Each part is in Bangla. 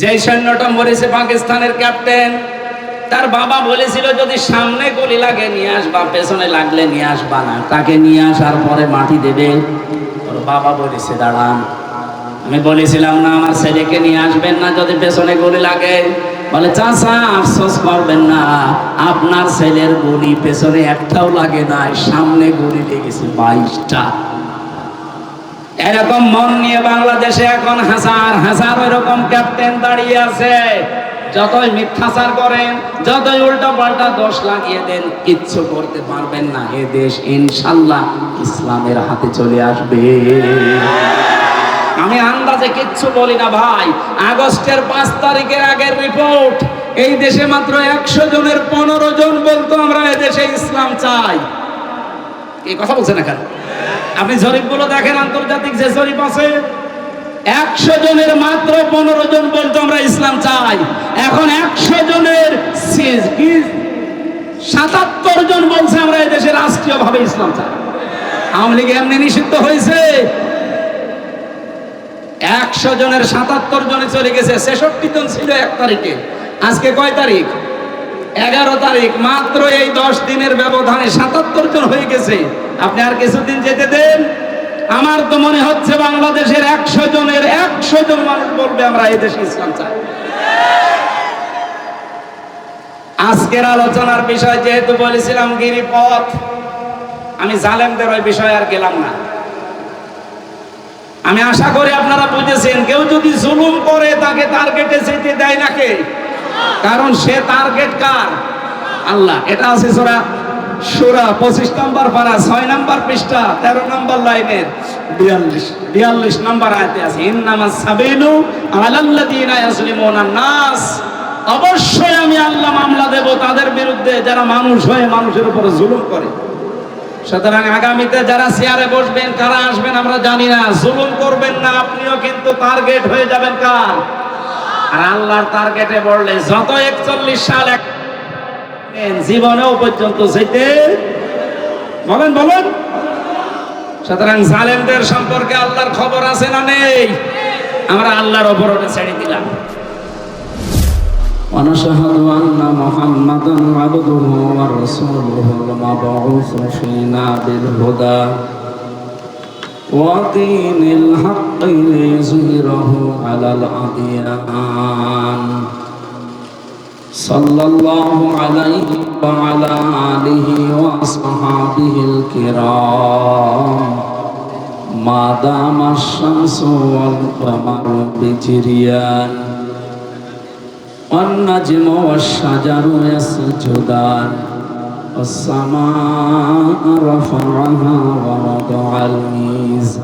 যে সৈন্যটা মরেছে পাকিস্তানের ক্যাপ্টেন, তার বাবা বলেছিল, যদি সামনে গুলি লাগে, নিয়ে আসবা, পেছনে লাগলে নিয়ে আসবা না। তাকে নিয়ে আসার পরে মাটি দেবে। ওর বাবা বলেছে, দাঁড়ান। আমি বলেছিলাম, না, আমার ছেলেকে নিয়ে আসবেন না, যদি পেছনে গুলি লাগে। বলে, চাচা, আফসোস করবেন না, আপনার ছেলের গুলি পেছনে একটাও লাগে না সামনে গুলি লেগেছে বাইশটা। এরকম মন নিয়ে বাংলাদেশে এখন হাজার হাজার এরকম ক্যাপ্টেন দাঁড়িয়ে আছে। যতই মিথ্যাচার করেন, যতই উল্টা পাল্টা দোষ লাগিয়ে দেন, কিচ্ছু করতে পারবেন না। এ দেশ ইনশাল্লাহ ইসলামের হাতে চলে আসবে। আমি আন্দাজে কিচ্ছু বলি না ভাই। আগস্টের পাঁচ তারিখের আগের রিপোর্ট এই দেশে মাত্র একশো জনের পনেরো জন বলতো আমরা এদেশে ইসলাম চাই। এই কথা বলছে না কেন? আপনি জরিপগুলো দেখেন, আন্তর্জাতিক যে জরিপ আছে, একশো জনের মাত্র পনেরো জন বলতো আমরা ইসলাম চাই। এখন একশো জনের সাতাত্তর জন বলছে আমরা এদেশে রাষ্ট্রীয় ভাবে ইসলাম চাই। আওয়ামী লীগ এমনি নিষিদ্ধ হয়েছে। একশো জনের সাতাত্তর জনে চলে গেছে, ছেষট্টি জন ছিল এক তারিখে। আজকে কয় তারিখ? এগারো তারিখ। মাত্র এই দশ দিনের ব্যবধানে সাতাত্তর জন হয়ে গেছে। আপনি আর কিছুদিন যেতে দেন? আমার তো মনে হচ্ছে বাংলাদেশের একশো জনের একশো জন মানুষ বলবে আমরা এই দেশে ইসলাম চাই। আজকের আলোচনার বিষয় যেহেতু বলেছিলাম গিরিপথ, আমি জালেমদের ওই বিষয়ে আর গেলাম না। আমি আশা করি আপনারা বুঝেছেন, কেউ যদি জুলুম করে তাকে টার্গেটে যেতে দেয় না কে কারণ সে টার্গেট কার? আল্লাহ। এটা আছে সোরা সুরা পঁচিশ নম্বর পারা, ছয় নম্বর পৃষ্ঠা, তেরো নম্বর লাইনের বিয়াল্লিশ বিয়াল্লিশ নম্বর আয়তে আছে ইন্নামা সাবিলু আলাল্লাযীনা ইয়াসলিমুনা নাস। অবশ্যই আমি আল্লাহ মামলা দেব তাদের বিরুদ্ধে, যারা মানুষ হয়ে মানুষের উপরে জুলুম করে। সুতরাং আগামীতে যারা চেয়ারে বসবেন, কারা আসবেন আমরা জানি না, জুলুম করবেন না, আপনিও কিন্তু টার্গেট হয়ে যাবেন কার? আর আল্লাহর টার্গেটে বললে, যত একচল্লিশ সাল এক জীবনেও পর্যন্ত যেতে বলেন বলেন সুতরাং জালেমদের সম্পর্কে আল্লাহর খবর আছে না নেই আমরা আল্লাহর ওপর ওটা ছেড়ে দিলাম ونشهد أن محمدا عبده ورسوله المبعوث فينا بالهدى ودين الحق ليظهره على الأديان صلى الله عليه وعلى آله وأصحابه الكرام ما دام الشمس والقمر بجريان والنجم والشجر يسجدان والسماء رفعها ووضع الميزان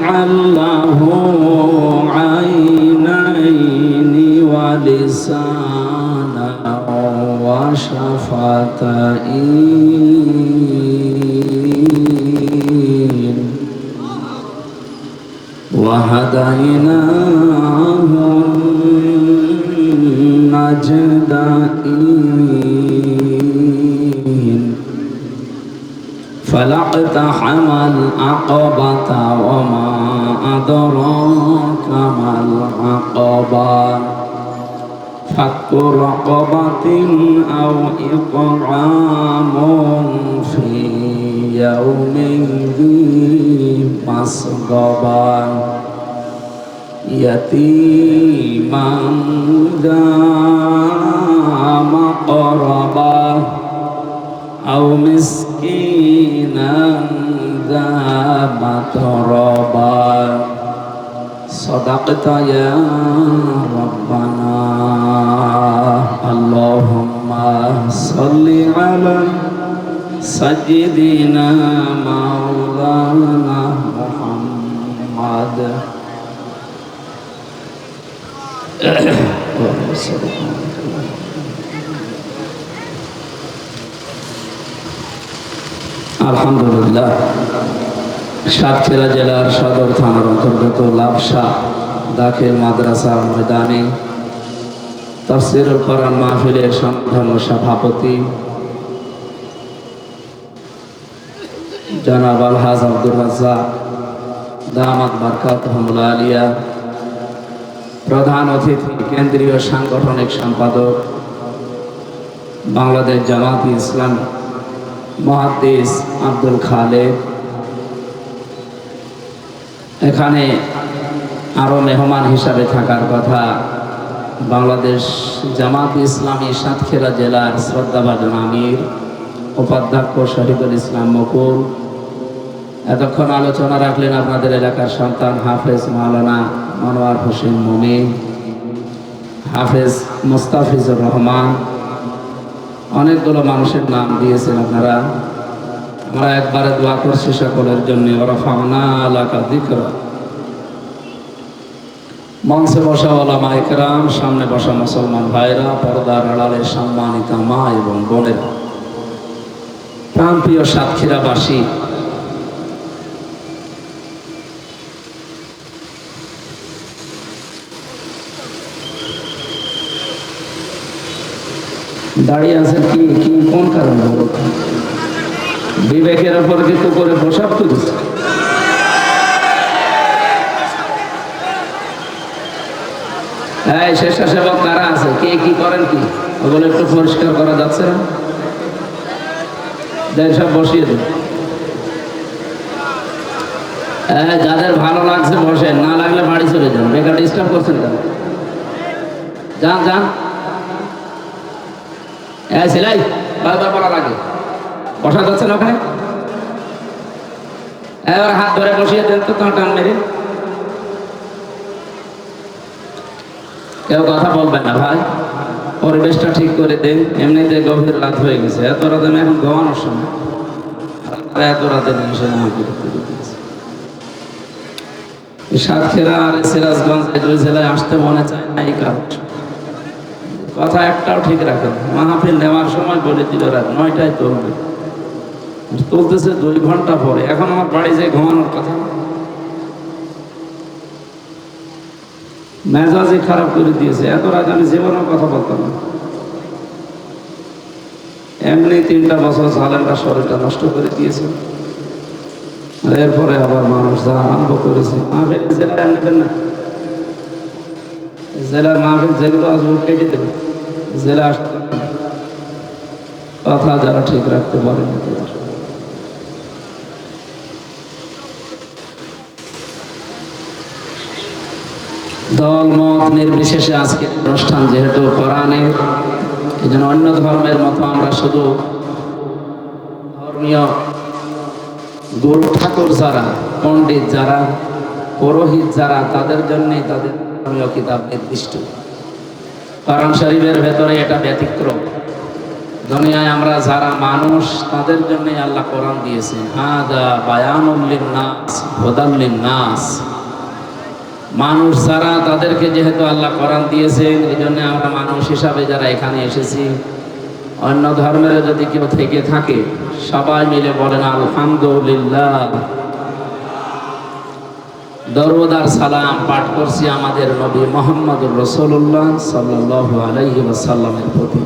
نجعل له عينين ولسانا وشفتين. وهديناه النجدين فلاقتحم العقبة وما أدراك ما العقبة فك رقبة أو إطعام في يوم ذي مسغبة يتيما ذا مقربة أو مسكينا ذا متربة صدقت يا ربنا اللهم صل على سيدنا مولانا محمد আলহামদুলিল্লাহ। সাতক্ষীরা জেলার সদর থানার অন্তর্গত লাভসা দাখিল মাদ্রাসা ময়দানে তফসিরুল কোরআন মাহফিলের সংগঠন সভাপতি জনাব আলহাজ আব্দুর রাজ্জাক, দামাত বারকাত আলিয়া, প্রধান অতিথি, কেন্দ্রীয় সাংগঠনিক সম্পাদক, বাংলাদেশ জামাত ইসলাম মহাদ্দিস আব্দুল খালেদ এখানে আরও মেহমান হিসাবে থাকার কথা, বাংলাদেশ জামাত ইসলামী সাতক্ষীরা জেলার শ্রদ্ধাভাজন আমির, উপাধ্যক্ষ শহীদুল ইসলাম মকুল। এতক্ষণ আলোচনা রাখলেন আপনাদের এলাকার সন্তান হাফেজ মাওলানা মনোয়ার হোসেন মমিন, হাফেজ মুস্তাফিজুর রহমান। অনেকগুলো মানুষের নাম দিয়েছেন আপনারা। আমরা একবারে দোয়া করছি সকলের জন্য। ওরা ফাওনা এলাকা দিকরা মঞ্চে বসা ওলা মাইকরাম সামনে বসা মুসলমান ভাইরা, পর্দার আড়ালে সম্মানিতা মা এবং বোনেরা। প্রান্তীয় সাতক্ষীরাবাসী দাঁড়িয়ে আছেন কি কি, কোন কারণে? বিবেকের ওপর কিন্তু করে প্রসাব তুলছে। এই স্বেচ্ছাসেবক কারা আছে? কে কি করেন কি? ওগুলো একটু পরিষ্কার করা যাচ্ছে না। দেন সব বসিয়ে দিন। হ্যাঁ যাদের ভালো লাগছে বসেন, না লাগলে বাড়ি চলে যান। বেকার ডিস্টার্ব করছেন কেন? যান যান। হ্যাঁ সেলাই। বারবার বলা লাগে বসা যাচ্ছে না ওখানে? এবার হাত ধরে বসিয়ে দেন তো টান টান মেরে। কেউ কথা বলবেন না ভাই। পরিবেশটা ঠিক করে দেন। এমনিতে গভীর রাত হয়ে গেছে। এত রাতে আমি এখন ঘুমানোর সময়। এত রাতে এই সাতক্ষীরা আর সিরাজগঞ্জ জেলায় আসতে মনে চায় না এই কারণ। কথা একটাও ঠিক রাখেন মাহফিল নেওয়ার সময় বলে দিল, রাত নয়টায় তুলবে তুলতেছে দুই ঘণ্টা পরে। এখন আমার বাড়ি যেয়ে ঘুমানোর কথা মেজাজই খারাপ করে দিয়েছে। এত রাত আমি জীবনেও কথা বলতাম না। এমনি তিনটা বছর সালেনটা শরীরটা নষ্ট করে দিয়েছে। এরপরে আবার মানুষ যা আরম্ভ করেছে। না। জেলার মাহফিল যেগুলো আসবে কেটে দেবে। জেলা আসতে কথা যারা ঠিক রাখতে পারে দল, মত নির্বিশেষে আজকে অনুষ্ঠান যেহেতু কোরআনের এই জন্য অন্য ধর্মের মতো আমরা শুধু ধর্মীয় গুরু ঠাকুর যারা, পণ্ডিত যারা, পুরোহিত যারা, তাদের জন্যই তাদের ধর্মীয় কিতাব নির্দিষ্ট। কোরআন শরীফের ভেতরে এটা ব্যতিক্রম। দুনিয়ায় আমরা যারা মানুষ, তাদের জন্যই আল্লাহ কোরআন দিয়েছেন, হাদা বায়ানুল্লিন নাস হুদাল্লিন নাস মানুষ যারা, তাদেরকে যেহেতু আল্লাহ কোরআন দিয়েছেন এই জন্য আমরা মানুষ হিসাবে যারা এখানে এসেছি, অন্য ধর্মের যদি কেউ থেকে থাকে, সবাই মিলে বলেন, আলহামদুলিল্লাহ। দরুদার সালাম পাঠ করছি আমাদের নবী মোহাম্মদুর রসুল্লাহ সাল্লাহ আলাইহি সাল্লামের প্রতি।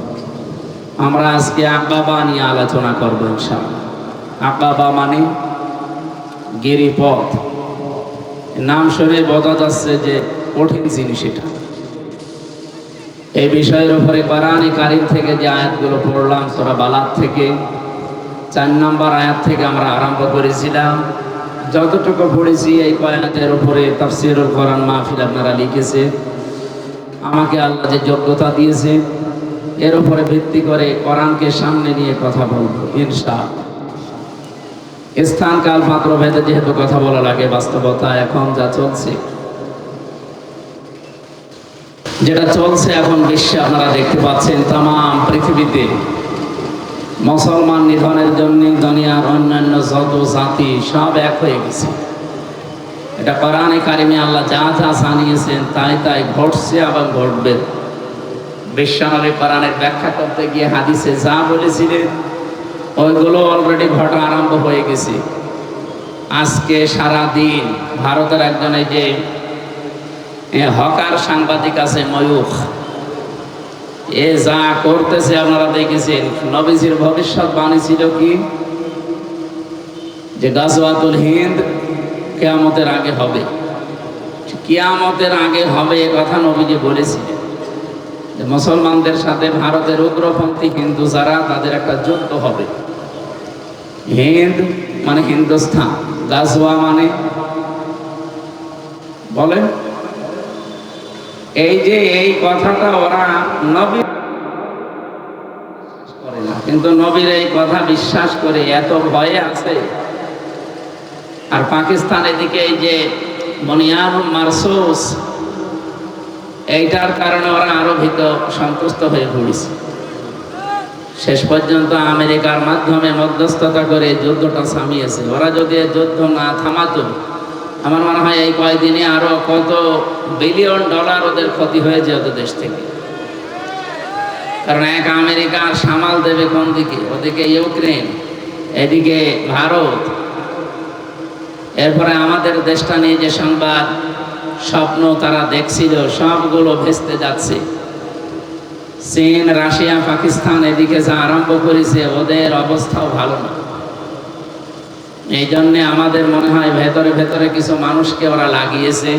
আমরা আজকে আকাবা নিয়ে আলোচনা করব ইনশাআল্লাহ। আকাবা মানে গিরিপথ। নাম শুনে বোঝা যাচ্ছে যে কঠিন জিনিস এটা। এই বিষয়ের উপরে কোরআনে কারিম থেকে যে আয়াতগুলো পড়লাম, সোরা বালাত থেকে, চার নম্বর আয়াত থেকে আমরা আরম্ভ করেছিলাম। যতটুকু পড়েছি এই কয়াতের উপরে তাফসিরুল কোরআন মাহফিল আপনারা লিখেছে, আমাকে আল্লাহ যে যোগ্যতা দিয়েছে, এর উপরে ভিত্তি করে কোরআনকে সামনে নিয়ে কথা বলব, ইনশাআল্লাহ। স্থান, কাল, পাত্র, ভেদে যেহেতু কথা বলা লাগে, বাস্তবতা এখন যা চলছে। যেটা চলছে এখন বিশ্বে আপনারা দেখতে পাচ্ছেন তাম পৃথিবীতে মুসলমান নিধনের জন্য দুনিয়ার অন্যান্য যত জাতি সব এক হয়ে গেছে। এটা কোরআনে কারিমে আল্লাহ যা যা জানিয়েছেন তাই তাই ঘটছে আবার ঘটবে। বিশ্বনবী কোরআনের ব্যাখ্যা করতে গিয়ে হাদিসে যা বলেছিলেন, ওইগুলো অলরেডি ঘটা আরম্ভ হয়ে গেছে। আজকে সারা দিন ভারতের একজন এই যে হকার সাংবাদিক আছে ময়ূখ এ যা করতেছে আপনারা দেখেছেন। নবীজির ভবিষ্যৎবাণী ছিল কি? যে গাজওয়াতুল হিন্দ কেয়ামতের আগে হবে। আগে হবে এ কথা নবীজি বলেছিলেন। মুসলমানদের সাথে ভারতের উগ্রপন্থী হিন্দু যারা, তাদের একটা যুদ্ধ হবে। হিন্দ মানে হিন্দুস্থান, গাজওয়া মানে বলেন। এই যে এই কথাটা ওরা নবী কিন্তু নবীর এই কথা বিশ্বাস করে এত ভয়ে আছে। আর পাকিস্তান এদিকে এই যে মনিয়ানুল মারসুস, এইটার কারণে ওরা আরও ভীত সন্তুষ্ট হয়ে পড়েছে। শেষ পর্যন্ত আমেরিকার মাধ্যমে মধ্যস্থতা করে যুদ্ধটা থামিয়েছে ওরা যদি যুদ্ধ না থামাতো, আমার মনে হয় এই কয়েকদিনে আরও কত বিলিয়ন ডলার ওদের ক্ষতি হয়ে যেত দেশ থেকে। কারণ এক আমেরিকার সামাল দেবে কোন দিকে? ওদিকে ইউক্রেন, এদিকে ভারত। এরপরে আমাদের দেশটা নিয়ে যে সংবাদ, স্বপ্ন তারা দেখছিল, সবগুলো ভেস্তে যাচ্ছে। চীন, রাশিয়া, পাকিস্তান এদিকে যা আরম্ভ করেছে, ওদের অবস্থাও ভালো না। এই জন্যে আমাদের মনে হয় ভেতরে ভেতরে কিছু মানুষকে ওরা লাগিয়েছে।